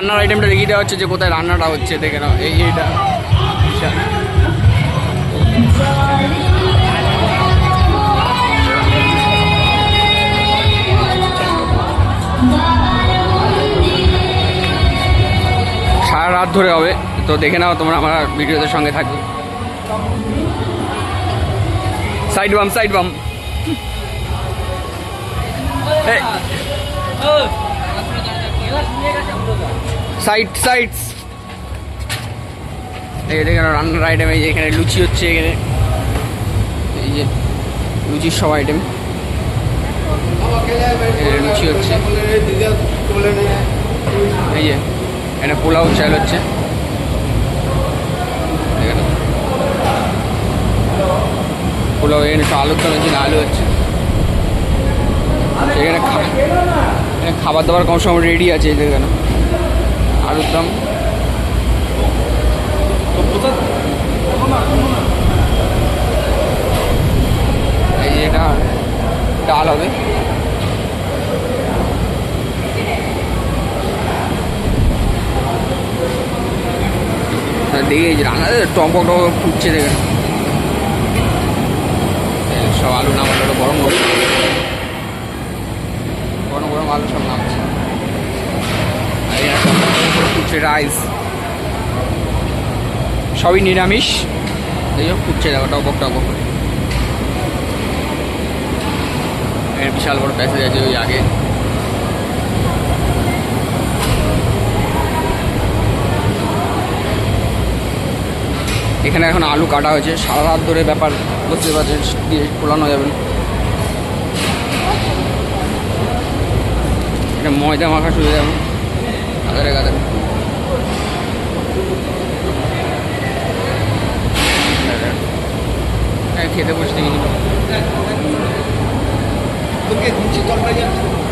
রান্নার আইটেমটা দেখিয়ে দেওয়া হচ্ছে যে কোথায় রান্নাটা হচ্ছে, দেখে নাও, এই এইটা। সারা রাত ধরে হবে, তো দেখে নাও তোমরা আমার ভিডিওদের সঙ্গে থাকবে সাইড বাম সাইড বাম সাইড সাইড এই দেখেন রান্নার আইটেম এই যে এখানে লুচি হচ্ছে এখানে। এই যে লুচির সব আইটেম এখানে লুচি হচ্ছে। এই যে এখানে পোলাও চাল হচ্ছে। পোলাও, এখানে একটু আলুর দম হচ্ছে, আলু হচ্ছে। এখানে এখানে খাবার দাবার কম সময় রেডি আছে, এই দেখেন। আলুর দম? এই যে এটা ডাল হবে। দেখে রান্না টম্পক টম্পক ফুটছে এই সব আলু নামালো গরম গরম। গরম গরম আলু সব নামছে। ফুটছে রাইস সবই নিরামিষ। এই যে ফুটছে দেখো টপক টপক এর বিশাল বড় প্যাসেজ আছে ওই আগে। এখানে এখন আলু কাটা হয়েছে। সারা রাত ধরে ব্যাপার বুঝতে পারছেন, দিয়ে খোলানো যাবে এটা ময়দা মাখা শুরু যাবে। करेगा तक খেতে বসতে গেছিল তোকে ঘুমছি তলটা যাচ্ছে